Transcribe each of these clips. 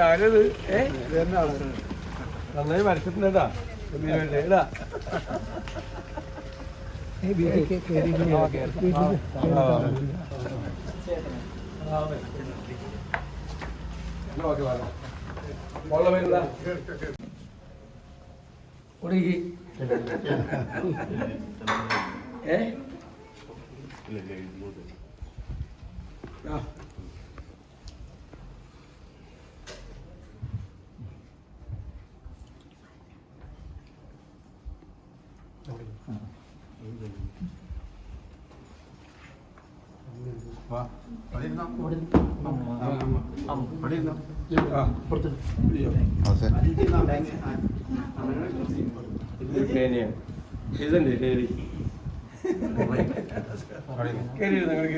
ആരത് ഏ നന്നായി വരച്ചിട്ടുണ്ടാ പേരെന്താ കുടിക്ക് ഏ? ആ.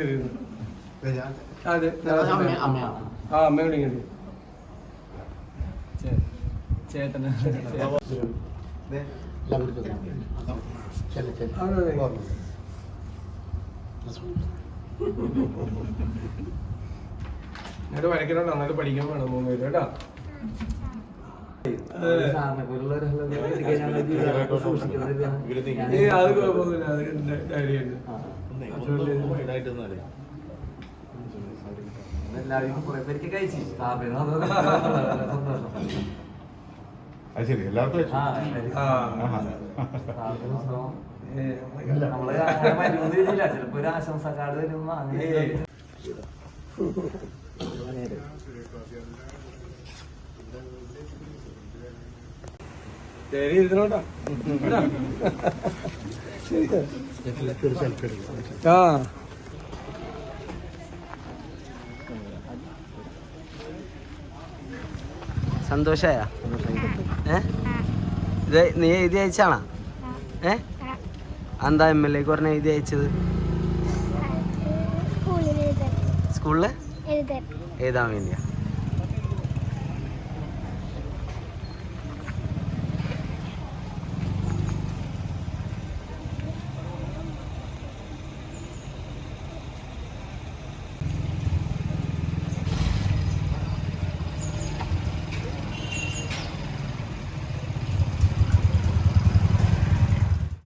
ഇരുന്നു അതെ ആ അമ്മയോട് ഇങ്ങനെ ചേട്ടന്. എന്നിട്ട് വരയ്ക്കണോട്ടോ നന്നായിട്ട് പഠിക്കാൻ വേണം മൂന്ന് പേര് കേട്ടോ? അത് കുഴപ്പമൊന്നുമില്ല. അത് എന്റെ കാര്യമുണ്ട് എല്ലാവരും കുറെ പേർക്ക് കഴിച്ചു. സ്ഥാപനം അത് ശരി എല്ലാവർക്കും ചിലപ്പോ ഒരു ആശംസ കാർഡ് ഏ. ശരി ഇരുന്നോട്ടാ ആ. സന്തോഷായ. ഇത് നീ എഴുതി അയച്ചാണോ? ഏ? എന്താ എം എൽ എക്ക് പറഞ്ഞ എഴുതി അയച്ചത്? സ്കൂളിൽ? എഴുതാൻ വേണ്ടിയാ.